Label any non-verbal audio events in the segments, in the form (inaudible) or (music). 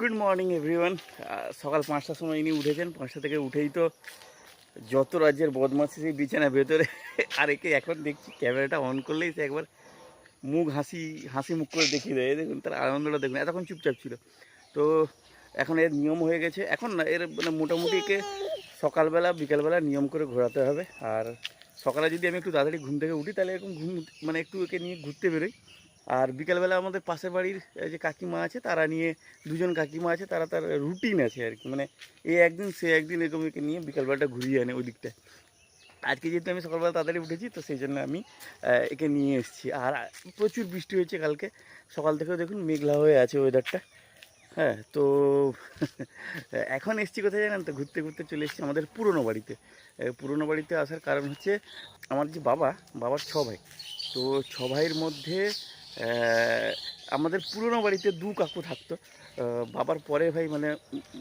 Good morning everyone সকাল পাঁচটার সময় ইনি উঠেছেন। পাঁচটা থেকে উঠেই তো যত রাজ্যের বদমাসি সেই বিছানা ভেতরে (laughs) আর একে এখন দেখছি ক্যামেরাটা অন করলেই সে একবার মুখ হাসি হাসি মুখ করে দেখিয়ে দেয়। দেখুন, তার আনন্দটা দেখুন। এতক্ষণ চুপচাপ ছিল। তো এখন এর নিয়ম হয়ে গেছে। এখন না, এর মানে মোটামুটি একে সকালবেলা, বিকালবেলা নিয়ম করে ঘোরাতে হবে। আর সকালে যদি আমি একটু তাড়াতাড়ি ঘুম থেকে উঠি, তাহলে এরকম ঘুম মানে একটু একে নিয়ে ঘুরতে বেরোই। আর বিকালবেলা আমাদের পাশের বাড়ির যে কাকিমা আছে, তারা নিয়ে দুজন কাকিমা আছে, তারা তার রুটিন আছে আর কি। মানে এই একদিন, সে একদিন এরকম একে নিয়ে বিকালবেলাটা ঘুরিয়ে আনে ওই দিকটা আজকে যেহেতু আমি সকালবেলা তাড়াতাড়ি উঠেছি, তো সেই জন্য আমি একে নিয়ে এসেছি। আর প্রচুর বৃষ্টি হয়েছে কালকে। সকাল থেকেও দেখুন মেঘলা হয়ে আছে ওয়েদারটা হ্যাঁ তো (laughs) এখন এসছি কোথায় জানেন তো? ঘুরতে ঘুরতে চলে এসেছি আমাদের পুরনো বাড়িতে। পুরনো বাড়িতে আসার কারণ হচ্ছে, আমার যে বাবা, বাবার ছ ভাই। তো ছ ভাইয়ের মধ্যে আমাদের পুরনো বাড়িতে দু কাকু থাকতো। বাবার পরে ভাই মানে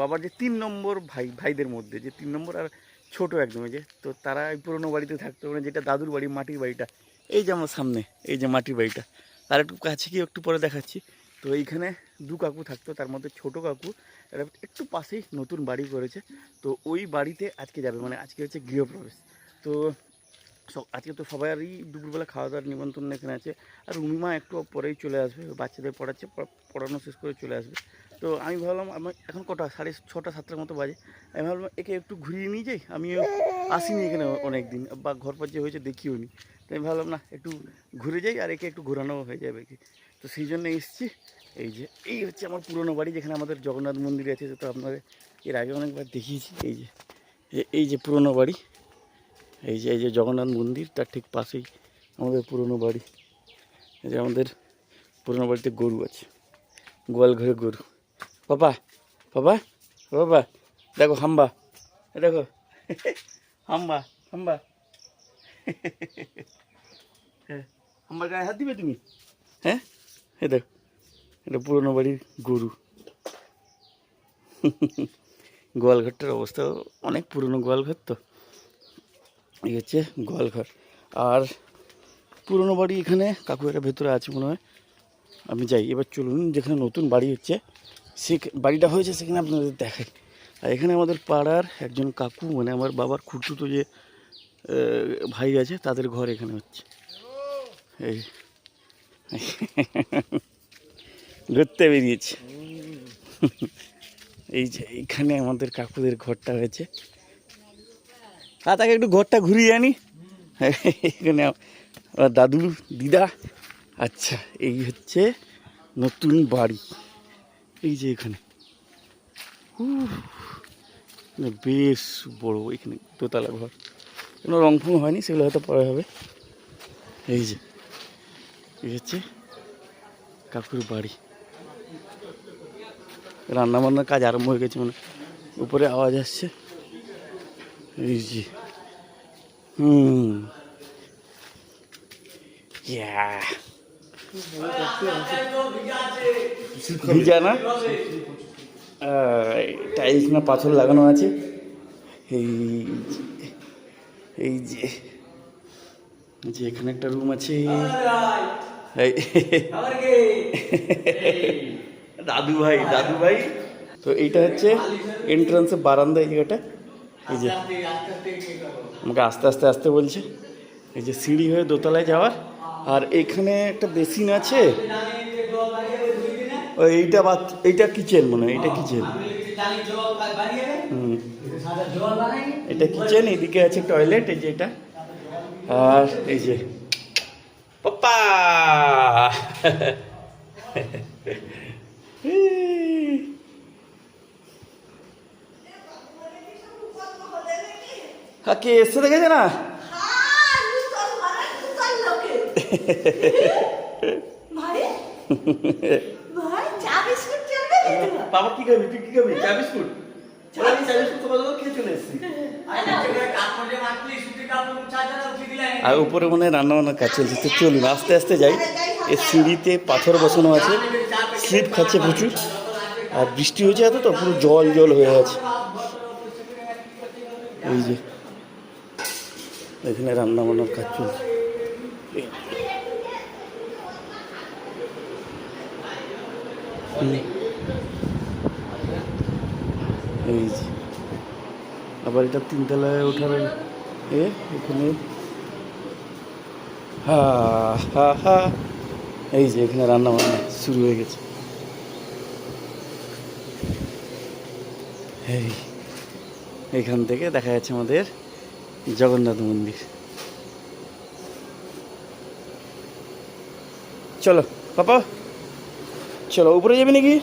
বাবার যে তিন নম্বর ভাই, ভাইদের মধ্যে, যে তিন নম্বর আর ছোট একদম যে, তো তারা এই পুরনো বাড়িতে থাকতো মানে যেটা দাদুর বাড়ি, মাটির বাড়িটা, এই যে আমার সামনে, এই যে মাটির বাড়িটা। তার একটু কাছে গিয়ে একটু পরে দেখাচ্ছি। তো এইখানে দু কাকু থাকতো, তার মধ্যে ছোট কাকু একটু পাশেই নতুন বাড়ি করেছে। তো ওই বাড়িতে আজকে যাবে মানে আজকে হচ্ছে গৃহপ্রবেশ। তো আজকে তো সবারই দুপুরবেলা খাওয়া দাওয়ার নিমন্ত্রণ এখানে আছে। আর রুমিমা একটু পরেই চলে আসবে, বাচ্চাদের পড়াচ্ছে পড়ানো শেষ করে চলে আসবে। তো আমি ভাবলাম আমার এখন কটা, সাড়ে ছটা, সাতটার মতো বাজে। আমি ভাবলাম, একে একটু ঘুরিয়ে নিয়ে যাই? আমিও আসিনি এখানে অনেক দিন বা ঘর পর যে হয়েছে দেখিও নি। তো আমি ভাবলাম, না, একটু ঘুরে যাই, আর একে একটু ঘোরানো হয়ে যাবে কি তো সেই জন্য এসেছি। এই যে, এই হচ্ছে আমার পুরনো বাড়ি, যেখানে আমাদের জগন্নাথ মন্দির আছে তো আপনাদের এর আগে অনেকবার দেখিয়েছি। এই যে এই যে পুরনো বাড়ি। এই যে এই যে জগন্নাথ মন্দির, তার ঠিক পাশেই আমাদের পুরনো বাড়ি। এই যে আমাদের পুরনো বাড়িতে গরু আছে। গোয়াল ঘরে গরু। বাবা বাবা বাবা দেখো হাম্বা। দেখো। হাম্বা হাম্বা। হ্যাঁ হাম্বার গায়ে হাত দিবে তুমি? হ্যাঁ? এ দেখো, এটা পুরনো বাড়ির গরু। গোয়ালঘরটার অবস্থা অনেক পুরনো গোয়ালঘর তো। এই হচ্ছে গোয়ালঘর। আর পুরনো বাড়ি এখানে, কাকু একটা ভেতরে আছে মনে হয়। আমি যাই, এবার চলুন, যেখানে নতুন বাড়ি হচ্ছে সে বাড়িটা হয়েছে সেখানে আপনাদের দেখাই। আর এখানে আমাদের পাড়ার একজন কাকু মানে আমার বাবার খুঁড়তুতো যে ভাই আছে, তাদের ঘর এখানে হচ্ছে। এই। ঘুরতে বেরিয়েছে। এই যে এইখানে আমাদের কাকুদের ঘরটা হয়েছে। তাকে একটু ঘরটা ঘুরিয়ে আনি। এখানে দাদু, দিদা। আচ্ছা এই হচ্ছে নতুন বাড়ি। এই যে এখানে। বেশ বড় এখানে দোতলা ঘর। কোনো রং ফং হয়নি, সেগুলো হয়তো পরে হবে। এই যে, এই হচ্ছে কাকুর বাড়ি। রান্না বান্নার কাজ আরম্ভ হয়ে গেছে মানে। উপরে আওয়াজ আসছে। এই যে হুম. ভিজা না টাইলস না পাথর লাগানো আছে এই এই যে যে এখানে একটা রুম আছে দাদু ভাই দাদু ভাই তো এইটা হচ্ছে এন্ট্রান্সে বারান্দা এই জায়গাটা এই যে আমাকে আস্তে আস্তে আসতে বলছে। এই যে সিঁড়ি হয়ে দোতলায় যাওয়ার। আর এখানে একটা বেসিন আছে। এইটা বাথ এইটা কিচেন মনে হয় এটা কিচেন। হুম। এটা কিচেন এদিকে আছে টয়লেট এই যে এটা। আর এই যে পাপ্পা (laughs) হ্যাঁ কে এসছে দেখেছে না বাবা কি খাবি তুই কি খাবি চা বিস্কুট আর উপরে মনে হয় রান্না বান্নার কাজ চলছে চলুন আস্তে আস্তে যাই এই সিঁড়িতে পাথর বসানো আছে স্লিপ খাচ্ছে প্রচুর আর বৃষ্টি হয়েছে এত তো পুরো জল জল হয়ে আছে এই যে এখানে রান্না বান্নার কাজ চলছে। এই যে। আবার এটা তিনতলায় ওঠার এ, এখানে। হা হা হা। এই যে এখানে রান্না বান্না শুরু হয়ে গেছে। এই, এখান থেকে দেখা যাচ্ছে আমাদের জগন্নাথ মন্দির। চলো, পাপা। চলো, উপরে যাবে নাকি?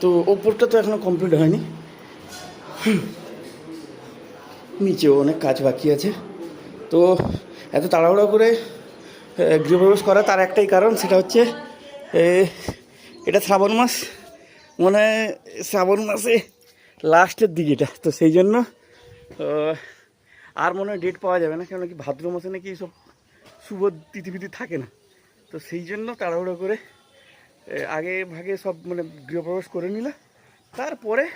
তো ওপরটা তো এখনও কমপ্লিট হয়নি। নিচেও অনেক কাজ বাকি আছে। তো এত তাড়াহুড়ো করে গৃহপ্রবেশ করা তার একটাই কারণ, সেটা হচ্ছে এটা শ্রাবণ মাস। মনে হয় শ্রাবণ মাসে লাস্টের দিকে এটা, তো সেই জন্য আর মনে হয় ডেট পাওয়া যাবে না কেন কি ভাদ্র মাসে নাকি সব শুভ তিথিবিধি থাকে না। তো সেই জন্য তাড়াহুড়ো করে আগে ভাগে সব মানে গৃহপ্রবেশ করে নিল। তারপরে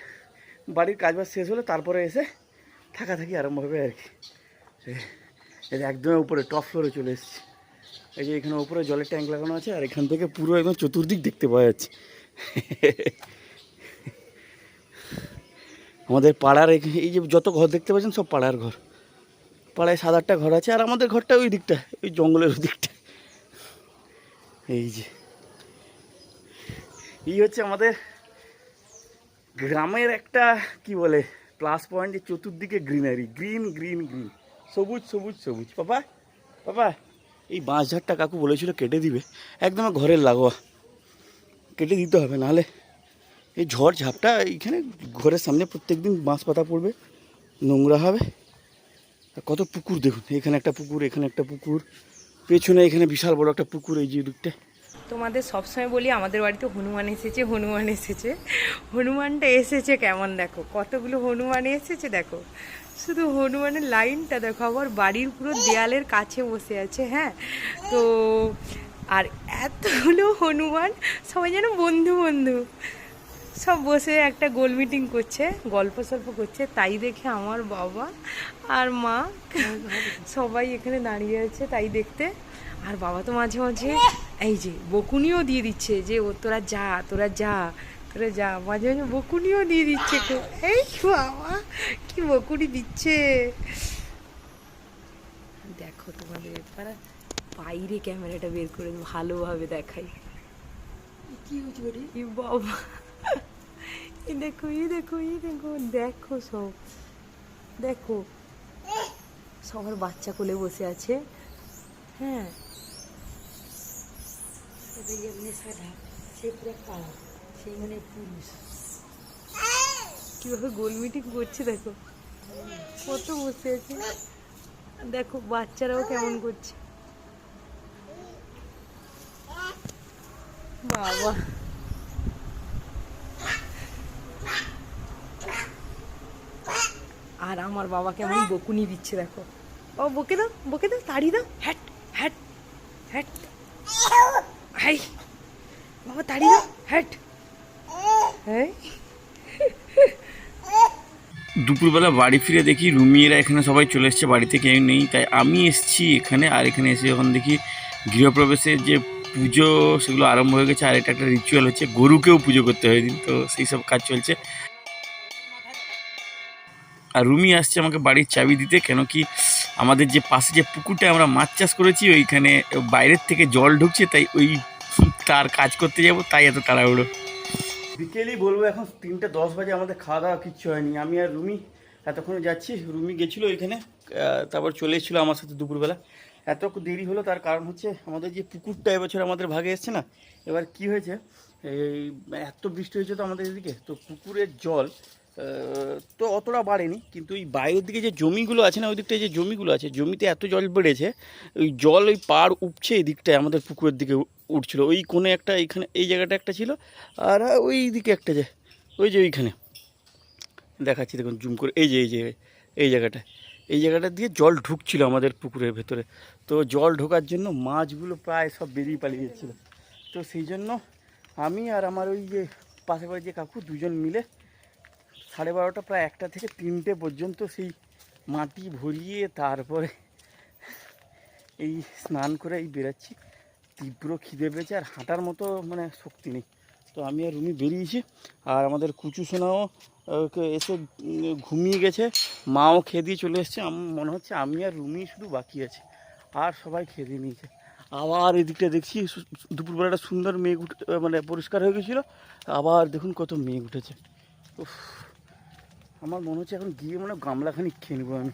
বাড়ির কাজবাজ শেষ হলো তারপরে এসে থাকা থাকি আরম্ভ হবে আর কি। এ- এই উপরে টপ ফ্লোরে চলে এসেছি। এই যে এখানে উপরে জলের ট্যাঙ্ক লাগানো আছে, আর এখান থেকে পুরো একদম চতুর্দিক দেখতে পাওয়া যাচ্ছে। আমাদের পাড়ার এই- যে যত ঘর দেখতে পাচ্ছেন সব পাড়ার ঘর। পাড়ায় সাত আটটা ঘর আছে, আর আমাদের ঘরটা ওই দিকটা, ওই জঙ্গলের ওই দিকটা। এই যে। এই হচ্ছে আমাদের গ্রামের একটা, কি বলে প্লাস পয়েন্ট চতুর্দিকে গ্রিনারি গ্রিন গ্রিন গ্রিন সবুজ সবুজ সবুজ। পাপা পাপা। এই বাঁশ ঝাড়টা কাকু বলেছিল কেটে দিবে। একদম ঘরের লাগোয়া। কেটে দিতে হবে, নাহলে এই ঝড় ঝাপটা এইখানে ঘরের সামনে প্রত্যেক দিন বাঁশ পাতা পড়বে, নোংরা হবে। কত পুকুর দেখুন, এখানে একটা পুকুর, এখানে একটা পুকুর, পেছনে এখানে বিশাল বড় একটা পুকুর এই যে দিকটা তোমাদের সবসময় বলি, আমাদের বাড়িতে হনুমান এসেছে হনুমান এসেছে। হনুমানটা এসেছে কেমন দেখো? কতগুলো হনুমান এসেছে দেখো। শুধু হনুমানের লাইনটা দেখো আবার বাড়ির পুরো দেয়ালের কাছে বসে আছে হ্যাঁ? তো, আর এতগুলো হনুমান, সবাই যেন বন্ধু বন্ধু। সব বসে একটা গোল মিটিং করছে, গল্প সল্প করছে, তাই দেখে আমার বাবা আর মা সবাই এখানে দাঁড়িয়ে আছে তাই দেখতে। আর বাবা তো মাঝে মাঝে, এই যে বকুনিও দিয়ে দিচ্ছে যে, ও, তোরা যা তোরা যা। তোরা যা মাঝে মাঝে বকুনিও দিয়ে দিচ্ছে তো এই বাবা কি বকুনি দিচ্ছে দেখো তোমাদের এবার বাইরে ক্যামেরাটা বের করে ভালোভাবে দেখাই কি হচ্ছে ই বাবা এই দেখো এই দেখো এই দেখো দেখো সব দেখো সবার বাচ্চা কোলে বসে আছে হ্যাঁ মানে কীভাবে গোল মিটিং করছে দেখো। কত বসে আছে। দেখো, বাচ্চারাও কেমন করছে। বাবা। আর আমার বাবা কেমন বকুনি দিচ্ছে দেখো। ও, বকে দাও বকে দাও, তাড়ি দাও। হ্যাট হ্যাট হ্যাট। হাই। বাবা, তাড়ি দাও। হ্যাট। হ্যাঁ দুপুরবেলা বাড়ি ফিরে দেখি রুমিয়েরা এখানে সবাই চলে এসছে, বাড়িতে কেউ নেই। তাই আমি এসেছি এখানে, আর এখানে এসে যখন দেখি গৃহপ্রবেশের যে পুজো সেগুলো আরম্ভ হয়ে গেছে, আর এটা একটা রিচুয়াল হচ্ছে, গরুকেও পুজো করতে হয় দিন তো সেই সব কাজ চলছে। আর রুমি আসছে আমাকে বাড়ির চাবি দিতে, কেন কি আমাদের যে পাশে যে পুকুরটা আমরা মাছ চাষ করেছি, ওইখানে বাইরের থেকে জল ঢুকছে, তাই ওই তার কাজ করতে যাব, তাই এত তাড়াহুড়ো। বিকেলই বলব এখন তিনটে দশ বাজে, আমাদের খাওয়া দাওয়া কিচ্ছু হয়নি। আমি আর রুমি এতক্ষণে যাচ্ছি, রুমি গেছিল ওইখানে তারপর চলে এসেছিল আমার সাথে দুপুরবেলা। এত দেরি হলো, তার কারণ হচ্ছে আমাদের যে পুকুরটা এবছর আমাদের ভাগে এসছে না, এবার কি হয়েছে, এই এত বৃষ্টি হয়েছে তো আমাদের এদিকে, তো পুকুরের জল তো অতটা বাড়েনি, কিন্তু ওই বাইরের দিকে যে জমিগুলো আছে না, ওই দিকটায় যে জমিগুলো আছে, জমিতে এত জল বেড়েছে, ওই জল ওই পাড় উপছে এই দিকটায় আমাদের পুকুরের দিকে উঠছিল। ওই কোণে একটা এইখানে এই জায়গাটা একটা ছিল, আর ওই দিকে একটা যে, ওই যে ওইখানে। দেখাচ্ছি, দেখুন, জুম করে, এই যে এই যে, এই জায়গাটা। এই জায়গাটা দিয়ে জল ঢুকছিল আমাদের পুকুরের ভেতরে। তো জল ঢোকার জন্য মাছগুলো প্রায় সব বেরিয়ে পালিয়ে যাচ্ছিল। তো সেই জন্য আমি আর আমার ওই যে পাশে বাড়ির যে কাকু দুজন মিলে সাড়ে বারোটা, প্রায় একটা থেকে তিনটে পর্যন্ত সেই মাটি ভরিয়ে তারপরে এই স্নান করে এই বেরাচ্ছি। তীব্র খিদে পেয়েছে আর হাঁটার মতো মানে শক্তি নেই। তো আমি আর রুমি বেরিয়েছি আর আমাদের কুচু সোনাও এসে ঘুমিয়ে গেছে। মাও খেয়ে দিয়ে চলে এসছে। মনে হচ্ছে আমি আর রুমি শুধু বাকি আছে। আর সবাই খেয়ে দিয়ে নিয়েছে। আবার এদিকটা দেখছি দুপুরবেলাটা সুন্দর মেঘ উঠে মানে পরিষ্কার হয়ে গেছিল। আবার দেখুন কত মেঘ উঠেছে। আমার মনে হচ্ছে এখন গিয়ে মানে গামলাখানি খেয়ে নেব আমি।